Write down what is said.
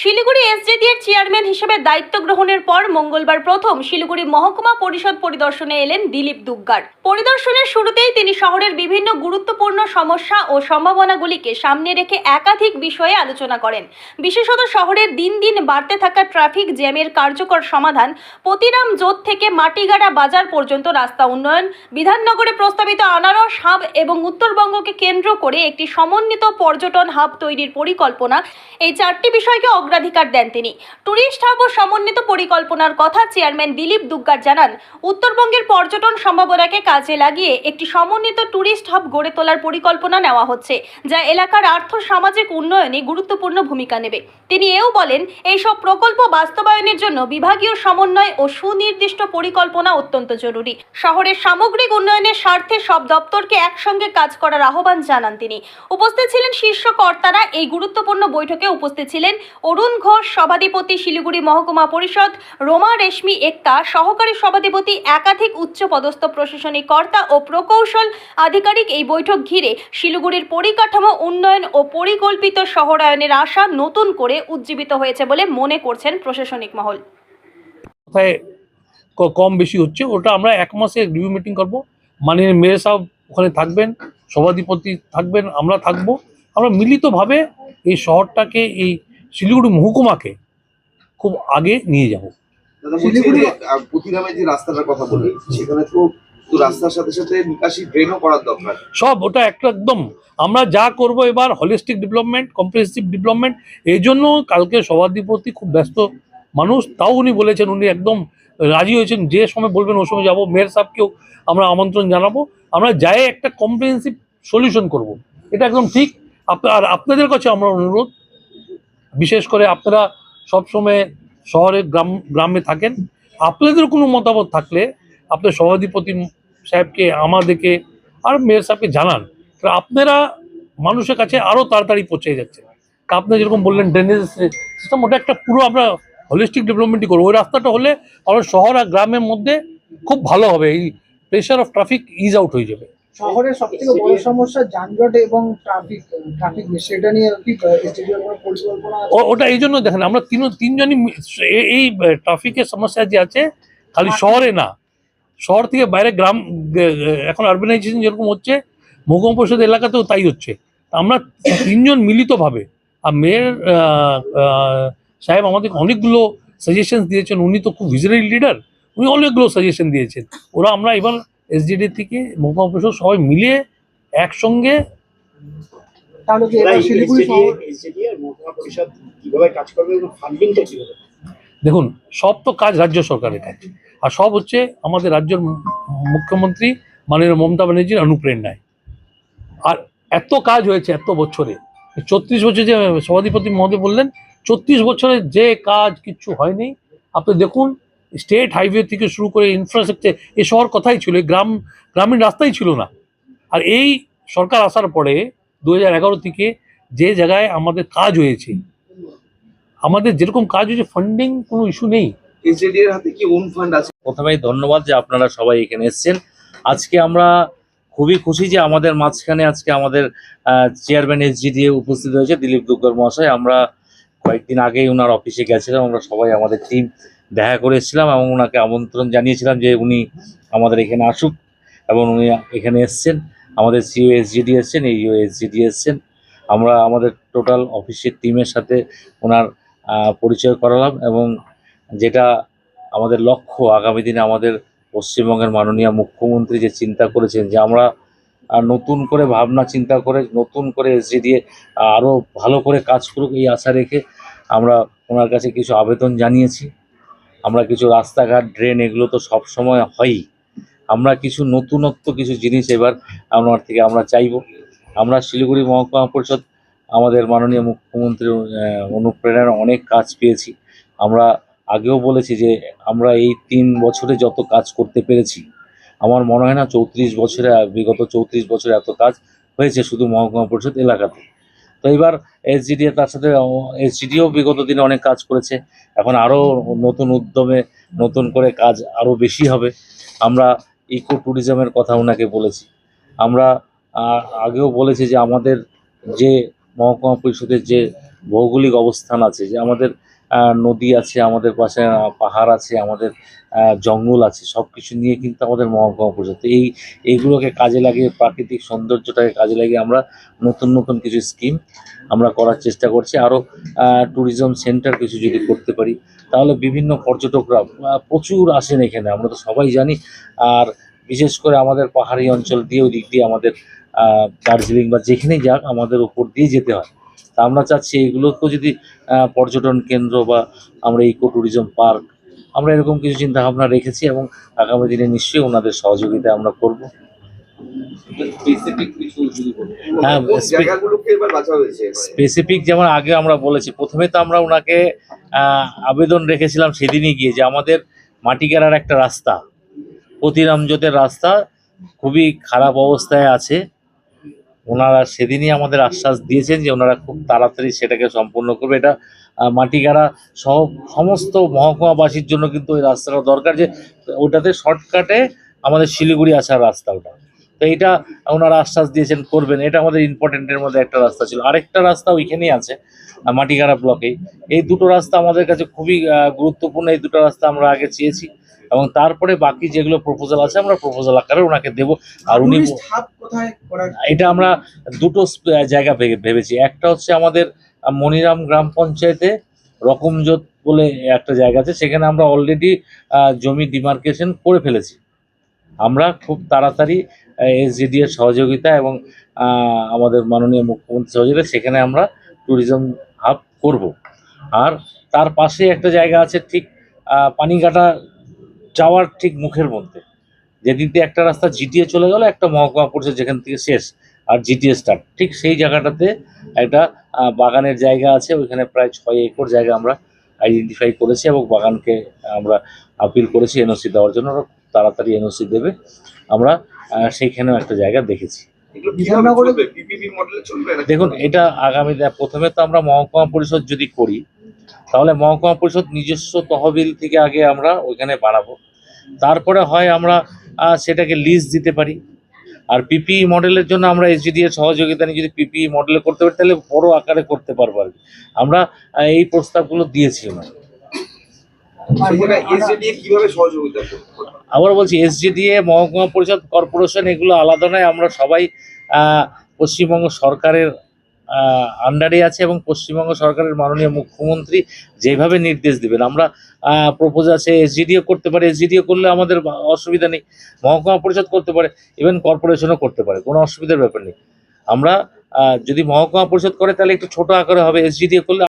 শিলিগুড়ি এসজেডি এর চেয়ারম্যান হিসেবে দায়িত্ব গ্রহণের পর মঙ্গলবার প্রথম শিলিগুড়ি মহকুমা পরিষদ পরিদর্শনে এলেন দিলীপ দুগ্গার। পরিদর্শনের শুরুতেই তিনি শহরের বিভিন্ন গুরুত্বপূর্ণ সমস্যা ও সম্ভাবনাগুলিকে সামনে রেখে একাধিক বিষয়ে আলোচনা করেন। বিশেষত শহরের দিন দিন বাড়তে থাকা ট্রাফিক জ্যামের কার্যকর সমাধান, পতিরাম জোট থেকে মাটিগাড়া বাজার পর্যন্ত রাস্তা উন্নয়ন, বিধাননগরে প্রস্তাবিত আনারস হাব এবং উত্তরবঙ্গকে কেন্দ্র করে একটি সমন্বিত পর্যটন হাব তৈরির পরিকল্পনা, এই চারটি বিষয়কে অগ্রাধিকার দেন তিনি। ট্যুরিস্ট হাব ও সমন্বিত পরিকল্পনার কথা চেয়ারম্যান দিলীপ দুগ্গার জানান, উত্তরবঙ্গের পর্যটন সম্ভাবনাকে কাজে লাগিয়ে একটি সমন্বিত ট্যুরিস্ট হাব গড়ে তোলার পরিকল্পনা নেওয়া হচ্ছে, যা এলাকার আর্থ সামাজিক উন্নয়নে গুরুত্বপূর্ণ ভূমিকা নেবে। তিনি এও বলেন, এইসব প্রকল্প বাস্তবায়নের জন্য বিভাগীয় সমন্বয় ও সুনির্দিষ্ট পরিকল্পনা অত্যন্ত জরুরি। শহরের সামগ্রিক উন্নয়নের স্বার্থে সব দপ্তরকে একসঙ্গে কাজ করার আহ্বান জানান তিনি। উপস্থিত ছিলেন শীর্ষ কর্তারা। এই গুরুত্বপূর্ণ বৈঠকে উপস্থিত ছিলেন অরুণ ঘোষ, সভাধিপতি শিলিগুড়ি মহকুমা পরিষদ, রোমা রেশমি এক্কা সহকারী সভাধিপতি, একাধিক উচ্চপদস্থ প্রশাসনিক কর্তা ও প্রকৌশল আধিকারিক এই বৈঠক ঘিরে শিলিগুড়ির পরিকাঠামো উন্নয়ন ও পরিকল্পিত শহরায়নের আশা নতুন করে উজ্জীবিত হয়েছে বলে মনে করছেন প্রশাসনিক মহল। কম বেশি হচ্ছে, ওটা আমরা এক মাসে রিভিউ মিটিং করব। মাননীয় মেয়র সাহেব ওখানে থাকবেন, সভাধিপতি থাকবেন, আমরা থাকব। আমরা মিলিতভাবে এই শহরটাকে, এই শিলিগুড়ি মহকুমাকে খুব আগে নিয়ে যাব। দাদা যে আহ, পুঁথিরামের যে রাস্তাটার কথা বলি সেখানে তো তো রাস্তার সাথে সাথে নিকাশি ড্রেনও করার দরকার। সব ওটা একটা একদম আমরা যা করব এবার হলিস্টিক ডেভেলপমেন্ট কম্প্রেহেন্সিভ ডেভেলপমেন্ট এই জন্য কালকে সভাধিপতি খুব ব্যস্ত মানুষ তাও উনি বলেছেন উনি একদম রাজি হয়েছেন যে সময় বলবেন ওই সময় যাব মেয়র সাহেবকেও আমরা আমন্ত্রণ জানাব। আমরা যাই একটা কম্প্রিহেন্সিভ সলিউশন করব। এটা একদম ঠিক। আপ- আর আপনাদের কাছে আমরা অনুরোধ বিশেষ করে আপনারা সবসময় শহরে গ্রাম, গ্রামে থাকেন। আপনাদের কোনো মতামত থাকলে আপনার সভাধিপতি সাহেবকে, আমাদেরকে আর মেয়র সাহেবকে জানান। আপনারা মানুষের কাছে আরও তাড়াতাড়ি পৌঁছে যাচ্ছে। আপনি যেরকম বললেন ড্রেনেজ সিস্টেম ওটা একটা পুরো আমরা হলিস্টিক ডেভেলপমেন্টই করব। ওই রাস্তাটা হলে আমার শহর আর গ্রামের মধ্যে খুব ভালো হবে। এই pressure of traffic is out হয়ে যাবে। শহরের সব থেকে বড় সমস্যা যানজট এবং ট্রাফিক ট্রাফিক সেটা নিয়ে কি পরিকল্পনা ওটা এই জন্য দেখেন আমরা তিন তিনজনই এই ট্রাফিকের সমস্যা যে আছে খালি শহরে না। শহর থেকে বাইরে গ্রাম এখন আরবানাইজেশন যেরকম হচ্ছে মহকুমা পরিষদ এলাকাতেও তাই হচ্ছে। আমরা তিনজন মিলিতভাবে আর মেয়ের সাহেব আমাদের অনেকগুলো সাজেশন দিয়েছেন উনি তো খুব ভিজনারি লিডার উনি অনেকগুলো সাজেশন দিয়েছেন। ওরা আমরা এবার এসডিডি থেকে মহকুমা পরিষদ সবাই মিলে একসঙ্গে দেখুন সব তো কাজ রাজ্য সরকারের কাজ। আর সব হচ্ছে আমাদের রাজ্যের মুখ্যমন্ত্রী মাননীয় মমতা ব্যানার্জির অনুপ্রেরণায়। আর এত কাজ হয়েছে এত বছরে। চত্রিশ বছর যে সভাধিপতি মহোদয় বললেন চত্রিশ বছরে যে কাজ কিচ্ছু হয়নি। আপনি দেখুন স্টেট হাইওয়ে থেকে শুরু করে ইনফ্রাস্ট্রাকচার এ শহর কথাই ছিল গ্রাম গ্রামীণ রাস্তাই ছিল না। আর এই সরকার আসার পরে দু এগারো থেকে যে জায়গায় আমাদের কাজ হয়েছে আমাদের যেরকম কাজ হয়েছে ফান্ডিং কোনো ইস্যু নেই। এর হাতে কি ওন ফান্ড আছে? প্রথমেই ধন্যবাদ যে আপনারা সবাই এখানে এসেছেন। আজকে আমরা খুবই খুশি যে আমাদের মাঝখানে আজকে আমাদের চেয়ারম্যান এসজিডি উপস্থিত হয়েছে দিলীপ দুগ্গর মহাশয়। আমরা কয়েকদিন আগেই ওনার অফিসে গেছিলাম আমরা সবাই আমাদের টিম দেখা করে এসেছিলাম এবং ওনাকে আমন্ত্রণ জানিয়েছিলাম যে উনি আমাদের এখানে আসুক এবং উনি এখানে এসছেন। আমাদের সিও এসজিডি এসছেন এইও এসজিডি এসছেন। আমরা আমাদের টোটাল অফিসের টিমের সাথে ওনার পরিচয় করালাম এবং যেটা আমাদের লক্ষ্য আগামী দিনে আমাদের পশ্চিমবঙ্গের মাননীয় মুখ্যমন্ত্রী যে চিন্তা করেছেন যে আমরা নতুন করে ভাবনা চিন্তা করে নতুন করে এসজি দিয়ে আরও ভালো করে কাজ করুক এই আশা রেখে আমরা ওনার কাছে কিছু আবেদন জানিয়েছি। আমরা কিছু রাস্তাঘাট ড্রেন এগুলো তো সব সময় হয়ই। আমরা কিছু নতুনত্ব, কিছু জিনিস এবার আপনার থেকে আমরা চাইব। আমরা শিলিগুড়ি মহকুমা পরিষদ, আমাদের মাননীয় মুখ্যমন্ত্রীর অনুপ্রেরণার অনেক কাজ পেয়েছি। আমরা আগেও বলেছি যে আমরা এই তিন বছরে যত কাজ করতে পেরেছি, আমার মনে হয় না চৌত্রিশ বছরে, বিগত চৌত্রিশ বছরে এত কাজ হয়েছে শুধু মহকুমা পরিষদ এলাকাতে। তো এবার এসজিডি তার সাথে এসজিডিও বিগত দিনে অনেক কাজ করেছে। এখন আরও নতুন উদ্যমে নতুন করে কাজ আরও বেশি হবে। আমরা ইকো ট্যুরিজমের কথা ওনাকে বলেছি। আমরা আগেও বলেছি যে আমাদের যে মহকুমা পরিষদের যে ভৌগোলিক অবস্থান আছে, যে আমাদের নদী আছে আমাদের পাশে পাহাড় আছে, আমাদের জঙ্গল আছে সব কিছু নিয়ে কিন্তু আমাদের মহকুমা পরিষদ। এই, এইগুলোকে কাজে লাগিয়ে, প্রাকৃতিক সৌন্দর্যটাকে কাজে লাগিয়ে আমরা নতুন নতুন কিছু স্কিম আমরা করার চেষ্টা করছি। আরও ট্যুরিজম সেন্টার কিছু যদি করতে পারি, তাহলে বিভিন্ন পর্যটকরা প্রচুর আসেন এখানে। আমরা তো সবাই জানি। আর বিশেষ করে আমাদের পাহাড়ি অঞ্চল দিয়ে ওই দিক দিয়ে আমাদের দার্জিলিং বা যেখানেই যাক, আমাদের উপর দিয়ে যেতে হয়। তা আমরা চাচ্ছি এইগুলোকেও যদি পর্যটন কেন্দ্র বা আমরা ইকো ট্যুরিজম পার্ক আমরা এরকম কিছু চিন্তা ভাবনা রেখেছি এবং আগামী দিনে নিশ্চয়ই ওনাদের সহযোগিতা আমরা করব। স্পেসিফিক। হ্যাঁ, কোন spe- জায়গাগুলোকে এবার বাঁচা হয়েছে মানে স্পেসিফিক যেমন আগে আমরা বলেছি প্রথমে তো আমরা ওনাকে আবেদন রেখেছিলাম সেদিনই গিয়ে যে আমাদের মাটিকারার একটা রাস্তা প্রতিরামজোতের রাস্তা খুবই খারাপ অবস্থায় আছে। ওনারা সেদিনই আমাদের আশ্বাস দিয়েছেন যে ওনারা খুব তাড়াতাড়ি সেটাকে সম্পূর্ণ করবে। এটা মাটিগাড়া সহ সমস্ত মহকুমাবাসীর জন্য কিন্তু ওই রাস্তাটা দরকার যে, ওটাতে শর্টকাটে আমাদের শিলিগুড়ি আসার রাস্তা ওটা। তো এটা ওনারা আশ্বাস দিয়েছেন করবেন। এটা আমাদের ইম্পর্টেন্টের মধ্যে একটা রাস্তা ছিল। আরেকটা রাস্তা ওইখানেই আছে মাটিগাড়া ব্লকেই। এই দুটো রাস্তা আমাদের কাছে খুবই গুরুত্বপূর্ণ। এই দুটো রাস্তা আমরা আগে চেয়েছি। এবং তারপরে বাকি যেগুলো প্রপোজাল আছে আমরা প্রপোজাল আকারে ওনাকে দেবো। আর উনি এটা আমরা দুটো জায়গা ভেবে- ভেবেছি। একটা হচ্ছে আমাদের মনিরাম গ্রাম পঞ্চায়েতে রকমজোত বলে একটা জায়গা আছে সেখানে আমরা অলরেডি জমি ডিমার্কেশন করে ফেলেছি। আমরা খুব তাড়াতাড়ি এসজিডি এর সহযোগিতা এবং আমাদের মাননীয় মুখ্যমন্ত্রী সহযোগিতা সেখানে আমরা ট্যুরিজম হাব করব। আর তার পাশে একটা জায়গা আছে ঠিক পানিঘাটা যাওয়ার ঠিক মুখের মধ্যে। দিয়ে একটা রাস্তা জিটিএ চলে গেল একটা মহকুমা পরিষদ যেখান থেকে শেষ আর জিটিএ স্টার্ট ঠিক সেই জায়গাটাতে একটা বাগানের জায়গা আছে ওইখানে প্রায় ছয় একর জায়গা আমরা আইডেন্টিফাই করেছি এবং বাগানকে আমরা আপিল করেছি এনওসি দেওয়ার জন্য। ওরা তাড়াতাড়ি এনওসি দেবে। আমরা সেইখানেও একটা জায়গা দেখেছি? দেখুন এটা আগামী প্রথমে তো আমরা মহকুমা পরিষদ যদি করি তাহলে মহকুমা পরিষদ নিজস্ব তহবিল থেকে আগে আমরা ওইখানে বানাবো তারপরে হয় আমরা সেটাকে লিজ দিতে পারি। আর পিপিই মডেলের জন্য আমরা এসজিডি এর সহযোগিতা নিয়ে যদি পিপিই মডেলে করতে পারি তাহলে বড় আকারে করতে পারব আর আমরা এই প্রস্তাবগুলো দিয়েছি আমরা- সহযোগিতা আবার বলছি এসজিডিএ মহকুমা পরিষদ কর্পোরেশন এগুলো আলাদা নয়। আমরা সবাই আহ, পশ্চিমবঙ্গ সরকারের আন্ডারে আছে এবং পশ্চিমবঙ্গ সরকারের মাননীয় মুখ্যমন্ত্রী যেভাবে নির্দেশ দেবেন, আমরা প্রপোজ আছে এসজিডিও করতে পারে এসজিডিও করলে আমাদের অসুবিধা নেই, মহকুমা পরিষদ করতে পারে ইভেন কর্পোরেশনও করতে পারে, কোনো অসুবিধার ব্যাপার নেই। আমরা যদি মহকুমা পরিষদ করে তাহলে একটু ছোট আকারে হবে এসজিডিও করলে